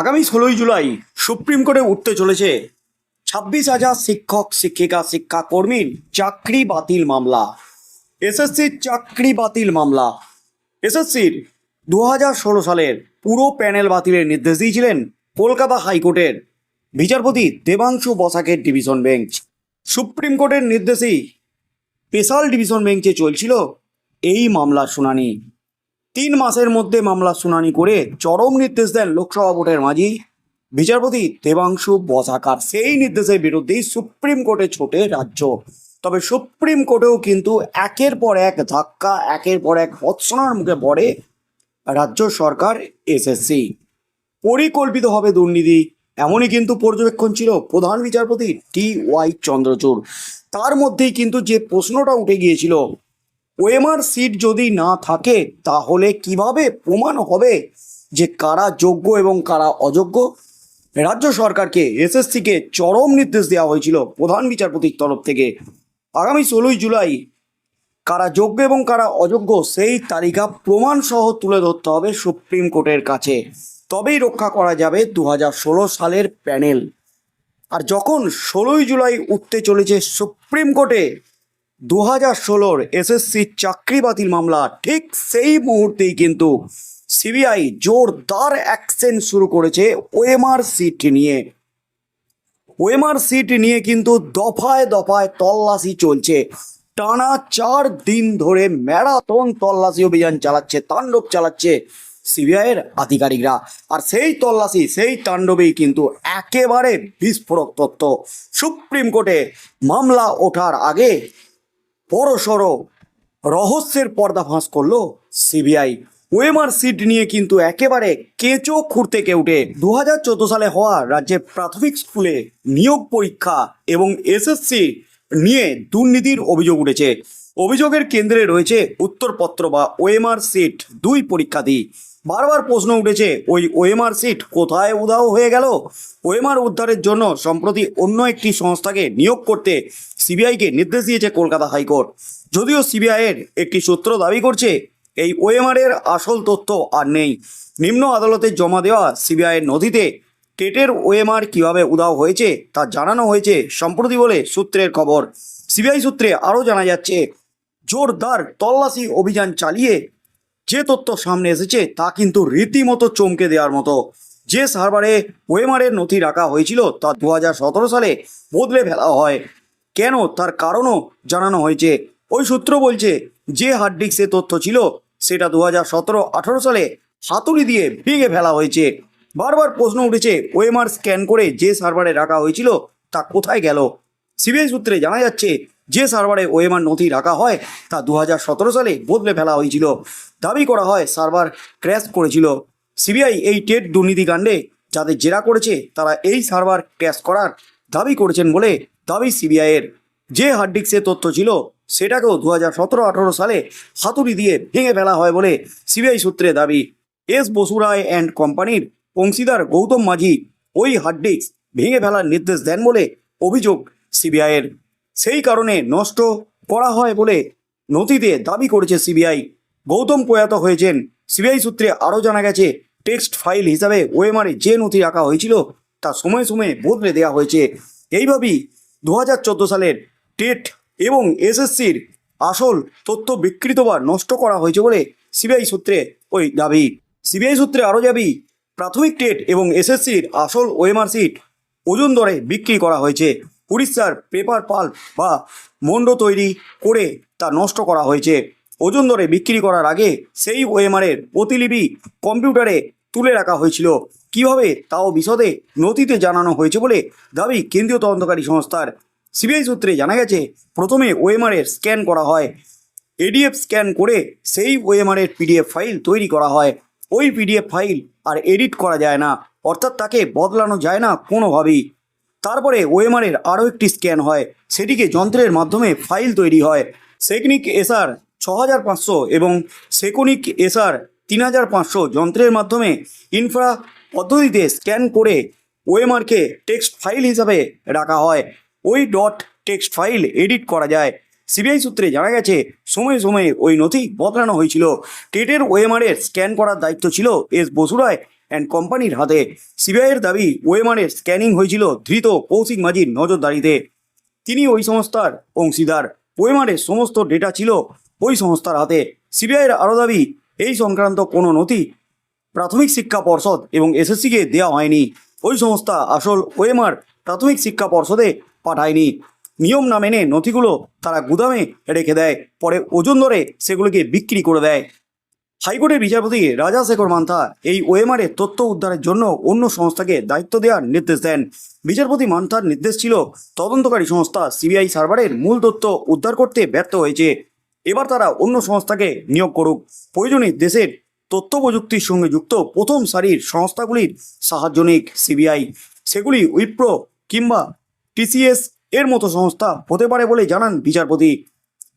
আগামী ষোলোই জুলাই সুপ্রিম কোর্টে উঠতে চলেছে ছাব্বিশ হাজার শিক্ষক, শিক্ষিকা, শিক্ষাকর্মীর চাকরি বাতিল মামলা, এসএসসির চাকরি বাতিল মামলা। এসএসসির দু হাজার ষোলো সালের পুরো প্যানেল বাতিলের নির্দেশ দিয়েছিলেন কলকাতা হাইকোর্টের বিচারপতি দেবাংশু বসাকের ডিভিশন বেঞ্চ। সুপ্রিম কোর্টের নির্দেশেই স্পেশাল ডিভিশন বেঞ্চে চলছিল এই মামলার শুনানি। তিন মাসের মধ্যে মামলা শুনানি করে চরম নির্দেশ দেন লোকসভা ভোটের মাঝি। বিচারপতি দেবাংশু বসাকার সেই নির্দেশের বিরুদ্ধেই সুপ্রিম কোর্টে ছোটে রাজ্য। তবে সুপ্রিম কোর্টেও কিন্তু একের পর এক ধাক্কা, একের পর এক ভৎসনার মুখে পড়ে রাজ্য সরকার এসএসসি পরিকল্পিতভাবে দুর্নীতি, এমনই কিন্তু পর্যবেক্ষণ ছিল প্রধান বিচারপতি টি ওয়াই চন্দ্রচূড়। তার মধ্যেই কিন্তু যে প্রশ্নটা উঠে গিয়েছিল ওএমআর সিট যদি না থাকে, তাহলে কীভাবে প্রমাণ হবে যে কারা যোগ্য এবং কারা অযোগ্য? রাজ্য সরকারকে এসএসসিকে চরম নির্দেশ দেওয়া হয়েছিল প্রধান বিচারপতির তরফ থেকে। আগামী ষোলোই জুলাই কারা যোগ্য এবং কারা অযোগ্য, সেই তালিকা প্রমাণ সহ তুলে ধরতে হবে সুপ্রিম কোর্টের কাছে। তবেই রক্ষা করা যাবে দু হাজার ষোলো সালের প্যানেল। আর যখন ষোলোই জুলাই উঠতে চলেছে সুপ্রিম কোর্টে দু হাজার ষোলোর এসএসসি চাকরি বাতিল মামলা, ঠিক সেই মুহূর্তেই কিন্তু সিবিআই জোরদার অ্যাকশন শুরু করেছে ওএমআর সিট নিয়ে। ওএমআর সিট নিয়ে কিন্তু দফায় দফায় তল্লাশি চলছে। টানা চার দিন ধরে ম্যারাথন তল্লাশি অভিযান চালাচ্ছে, তাণ্ডব চালাচ্ছে সিবিআইয়ের আধিকারিকরা। আর সেই তল্লাশি, সেই তাণ্ডবেই কিন্তু একেবারে বিস্ফোরক তথ্য। সুপ্রিম কোর্টে মামলা ওঠার আগে বড়সড় রহস্যের পর্দা ফাঁস করল সিবিআই। ওয়েমার সিট নিয়ে কিন্তু একেবারে কেঁচো খুঁড়তে কেউটে দু হাজার চোদ্দ সালে হওয়া রাজ্যের প্রাথমিক স্কুলে নিয়োগ পরীক্ষা এবং এসএসসি নিয়ে দুর্নীতির অভিযোগ উঠেছে। অভিযোগের কেন্দ্রে রয়েছে উত্তরপত্র বা ওএমআর সিট দুই পরীক্ষার্থী বারবার প্রশ্ন উঠেছে, ওই ওএমআর সিট কোথায় উধাও হয়ে গেল? ওএমআর উদ্ধারের জন্য সম্প্রতি অন্য একটি সংস্থাকে নিয়োগ করতে সিবিআইকে নির্দেশ দিয়েছে কলকাতা হাইকোর্ট। যদিও সিবিআইয়ের একটি সূত্র দাবি করছে, এই ওএমআর এর আসল তথ্য আর নেই। নিম্ন আদালতে জমা দেওয়া সিবিআইয়ের নথিতে টেটের ওএমআর কীভাবে উধাও হয়েছে তা জানানো হয়েছে সম্প্রতি বলে সূত্রের খবর। সিবিআই সূত্রে আরও জানা যাচ্ছে জোরদার তল্লাশি অভিযান চালিয়ে যে তথ্য সামনে এসেছে তা কিন্তু রীতিমতো চমকে দেওয়ার মতো। যে সার্ভারে ওয়েমারের নথি রাখা হয়েছিল তা দু হাজার সতেরো সালে বদলে ফেলা হয়। কেন তার কারণও জানানো হয়েছে। ওই সূত্র বলছে, যে হার্ড ডিস্কে তথ্য ছিল সেটা দু হাজার সতেরো আঠারো সালে হাতুড়ি দিয়ে ভেঙে ফেলা হয়েছে। বারবার প্রশ্ন উঠেছে, ওয়েমার স্ক্যান করে যে সার্ভারে রাখা হয়েছিল তা কোথায় গেল? সিবিআই সূত্রে জানা যাচ্ছে যে সার্ভারে ওএমআর নথি রাখা হয়, তা দু হাজার সতেরো সালে বদলে ফেলা হয়েছিল। দাবি করা হয়, সার্ভার ক্র্যাশ করেছিল। সিবিআই এই টেট দুর্নীতিকাণ্ডে যাদের জেরা করেছে, তারা এই সার্ভার ক্র্যাশ করার দাবি করেছেন বলে দাবি সিবিআইয়ের। যে হার্ড ডিস্কে তথ্য ছিল, সেটাকেও দু হাজার সতেরো আঠারো সালে হাতুড়ি দিয়ে ভেঙে ফেলা হয় বলে সিবিআই সূত্রে দাবি। এস বসুরায় অ্যান্ড কোম্পানির অংশীদার গৌতম মাঝি ওই হার্ড ডিস্ক ভেঙে ফেলার নির্দেশ দেন বলে অভিযোগ সিবিআইয়ের। সেই কারণে নষ্ট করা হয় বলে নথিতে দাবি করেছে সিবিআই। গৌতম প্রয়াত হয়েছেন। সিবিআই সূত্রে আরও জানা গেছে, টেক্সট ফাইল হিসাবে ওএমআরে যে নথি রাখা হয়েছিল তা সময়ে সময়ে বদলে দেওয়া হয়েছে। এইভাবেই দু হাজার চোদ্দ সালের টেট এবং এসএসসির আসল তথ্য বিকৃত বা নষ্ট করা হয়েছে বলে সিবিআই সূত্রে ওই দাবি। সিবিআই সূত্রে আরও দাবি, প্রাথমিক টেট এবং এসএসসির আসল ওএমআর সিট ওজন দরে বিক্রি করা হয়েছে। উড়িষ্যার পেপার পাল্প বা মন্ড তৈরি করে তা নষ্ট করা হয়েছে। ওজন দরে বিক্রি করার আগে সেই ওএমআরের প্রতিলিপি কম্পিউটারে তুলে রাখা হয়েছিল। কীভাবে তাও বিশদে নথিতে জানানো হয়েছে বলে দাবি কেন্দ্রীয় তদন্তকারী সংস্থার। সিবিআই সূত্রে জানা গেছে, প্রথমে ওএমআরের স্ক্যান করা হয়। এডিএফ স্ক্যান করে সেই ওএমআরের পিডিএফ ফাইল তৈরি করা হয়। ওই পিডিএফ ফাইল আর এডিট করা যায় না, অর্থাৎ তাকে বদলানো যায় না কোনোভাবেই। তারপরে ওএমআরের আরও একটি স্ক্যান হয়। সেটিকে যন্ত্রের মাধ্যমে ফাইল তৈরি হয়। সেকনিক এসআর ছ হাজার পাঁচশো এবং সেকনিক এসআর তিন হাজার পাঁচশো যন্ত্রের মাধ্যমে ইনফ্রা পদ্ধতিতে স্ক্যান করে ওএমআরকে টেক্সট ফাইল হিসাবে রাখা হয়। ওই ডট টেক্সট ফাইল এডিট করা যায়। সিবিআই সূত্রে জানা গেছে, সময়ে সময়ে ওই নথি বদলানো হয়েছিল। টেটের ওএমআরের স্ক্যান করার দায়িত্ব ছিল এস বসুরায়। অ্যান্ড কোম্পানির হাতে সিবিআইয়ের দাবি ওয়েমারের স্ক্যানিং হয়েছিল ধৃত কৌশিক মাঝির নজরদারিতে। তিনি ওই সংস্থার অংশীদার। ওয়েমারের সমস্ত ডেটা ছিল ওই সংস্থার হাতে। সিবিআইয়ের আরও দাবি, এই সংক্রান্ত কোনো নথি প্রাথমিক শিক্ষা পর্ষদ এবং এসএসসিকে দেওয়া হয়নি। ওই সংস্থা আসল ওয়েমার প্রাথমিক শিক্ষা পর্ষদে পাঠায়নি। নিয়ম না মেনে নথিগুলো তারা গুদামে রেখে দেয়, পরে ওজন ধরে সেগুলোকে বিক্রি করে দেয়। হাইকোর্টের বিচারপতি রাজা শেখর মান্থা এই ওয়েমারের তথ্য উদ্ধারের জন্য অন্য সংস্থাকে দায়িত্ব দেওয়ার নির্দেশ দেন। বিচারপতি মান্থার নির্দেশ ছিল, তদন্তকারী সংস্থা সিবিআই সার্ভারের মূল তথ্য উদ্ধার করতে ব্যর্থ হয়েছে। এবার তারা অন্য সংস্থাকে নিয়োগ করুক। প্রয়োজনে দেশের তথ্য প্রযুক্তির সঙ্গে যুক্ত প্রথম সারির সংস্থাগুলির সাহায্য নিক সিবিআই। সেগুলি উইপ্রো কিংবা টিসিএস এর মতো সংস্থা হতে পারে বলে জানান বিচারপতি।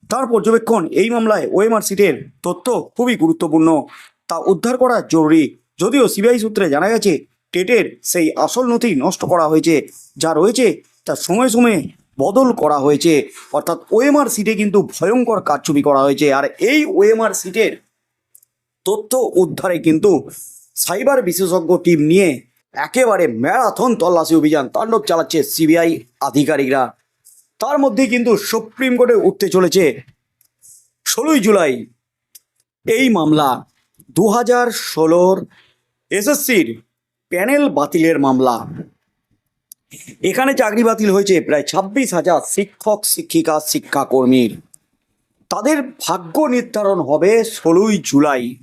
তার পর্যবেক্ষণ এই মামলায় ওএমআর সিটের তথ্য খুবই গুরুত্বপূর্ণ। তা উদ্ধার করা জরুরি, যদিও সিবিআই সূত্রে জানা গেছে, টেটের সেই আসল নথি নষ্ট করা হয়েছে, যা রয়েছে তা সময়ে সময়ে বদল করা হয়েছে। অর্থাৎ ওএমআর সিটে কিন্তু ভয়ঙ্কর কারচুপি করা হয়েছে, আর এই ওএমআর সিটের তথ্য উদ্ধারে কিন্তু সাইবার বিশেষজ্ঞ টিম নিয়ে একেবারে ম্যারাথন তল্লাশি অভিযান তাণ্ডব চালাচ্ছে সিবিআই আধিকারিকরা। তার মধ্যে কিন্তু সুপ্রিম কোর্টে উঠতে চলেছে ষোলোই জুলাই। এই মামলা দু হাজার ষোলোর এসএসসির প্যানেল বাতিলের মামলা। এখানে চাকরি বাতিল হয়েছে প্রায় ছাব্বিশ হাজার শিক্ষক, শিক্ষিকা, শিক্ষাকর্মীর। তাদের ভাগ্য নির্ধারণ হবে ষোলোই জুলাই।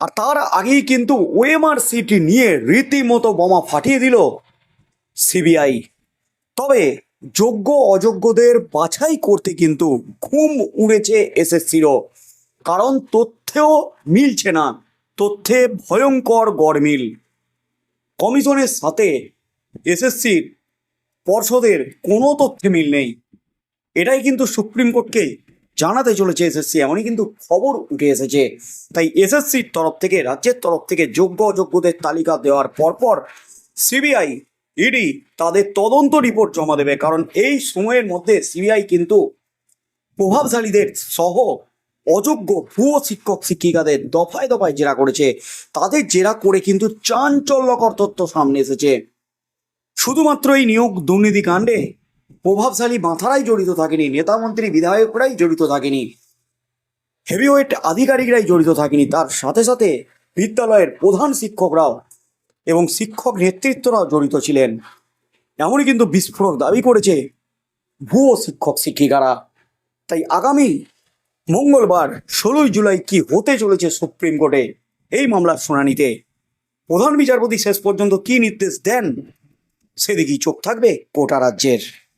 আর তার আগেই কিন্তু ওএমআর সিটি নিয়ে রীতিমতো বোমা ফাটিয়ে দিল সিবিআই। তবে যোগ্য অযোগ্যদের বাছাই করতে কিন্তু ঘুম উড়েছে এসএসসিরও। কারণ তথ্যেও মিলছে না, তথ্যে ভয়ঙ্কর গড়মিল। কমিশনের সাথে এসএসসির পর্ষদের কোনো তথ্যে মিল নেই। এটাই কিন্তু সুপ্রিম কোর্টকে জানাতে চলেছে এসএসসি, এমনই কিন্তু খবর উঠে এসেছে। তাই এসএসসির তরফ থেকে, রাজ্যের তরফ থেকে যোগ্য অযোগ্যদের তালিকা দেওয়ার পরপর সিবিআই ইডি তাদের তদন্ত রিপোর্ট জমা দেবে, কারণ এই সময়ের মধ্যে সিবিআই কিন্তু প্রভাবশালীদের সহ অযোগ্য ভুয়ো শিক্ষক, শিক্ষিকাদের দফায় দফায় জেরা করেছে। তাদের জেরা করে কিন্তু চাঞ্চল্যকর তথ্য সামনে এসেছে। শুধুমাত্র এই নিয়োগ দুর্নীতি কাণ্ডে প্রভাবশালী মাথারাই জড়িত থাকেনি, নেতামন্ত্রী, বিধায়করাই জড়িত থাকেনি, হেভিওয়েট আধিকারিকরাই জড়িত থাকেনি। তার সাথে সাথে বিদ্যালয়ের প্রধান শিক্ষকরাও এবং শিক্ষক নেতৃত্বরাও জড়িত ছিলেন। এমনই কিন্তু বিস্ফোরক দাবি করেছে ভুয়ো শিক্ষক শিক্ষিকারা। তাই আগামী মঙ্গলবার ষোলোই জুলাই কি হতে চলেছে সুপ্রিম কোর্টে? এই মামলার শুনানিতে প্রধান বিচারপতি শেষ পর্যন্ত কি নির্দেশ দেন? সেদিকেই চোখ থাকবে কোটা রাজ্যের।